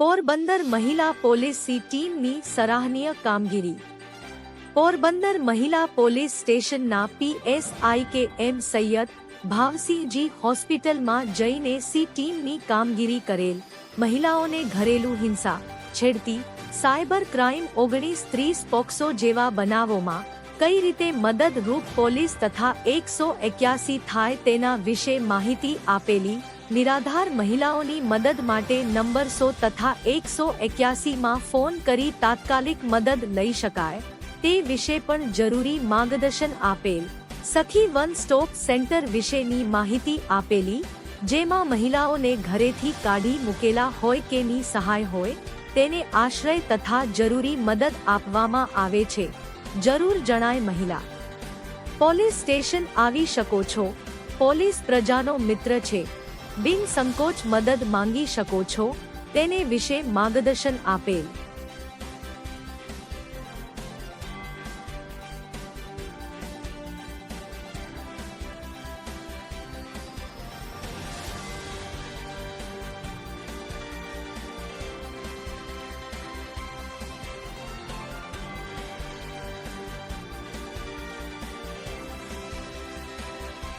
પોરબંદર મહિલા પોલીસની ટીમની સરાહનીય કામગીરી. પોરબંદર મહિલા પોલીસ સ્ટેશનના પીએસઆઈ કે એમ સૈયદ ભાવસિંહજી હોસ્પિટલમાં જઈને સી ટીમની કામગીરી કરેલ. મહિલાઓને ઘરેલું હિંસા, છેડતી, સાયબર ક્રાઇમ ઓગણીસ ત્રીસ પોક્સો જેવા બનાવોમાં કઈ રીતે મદદરૂપ પોલીસ તથા એકસો એક્યાસી થાય તેના વિશે માહિતી આપેલી નિરાધાર મહિલાઓની મદદ માટે નંબર સો તથા એકસો એક્યાસીમાં ફોન કરી તાત્કાલિક મદદ લઈ શકાય. તે વિશે પણ જરૂરી માર્ગદર્શન આપેલ. સખી વન સ્ટોપ સેન્ટર વિશેની માહિતી આપેલી, જેમાં મહિલાઓને ઘરેથી કાઢી મૂકેલા હોય કે ની સહાય હોય, તેને આશ્રય તથા જરૂરી મદદ આપવામાં આવે છે. જરૂર જણાય મહિલા. પોલીસ સ્ટેશન આવી શકો છો. પોલીસ પ્રજાનો મિત્ર છે. બિન સંકોચ મદદ માંગી શકો છો તેને વિશે માર્ગદર્શન આપેલ.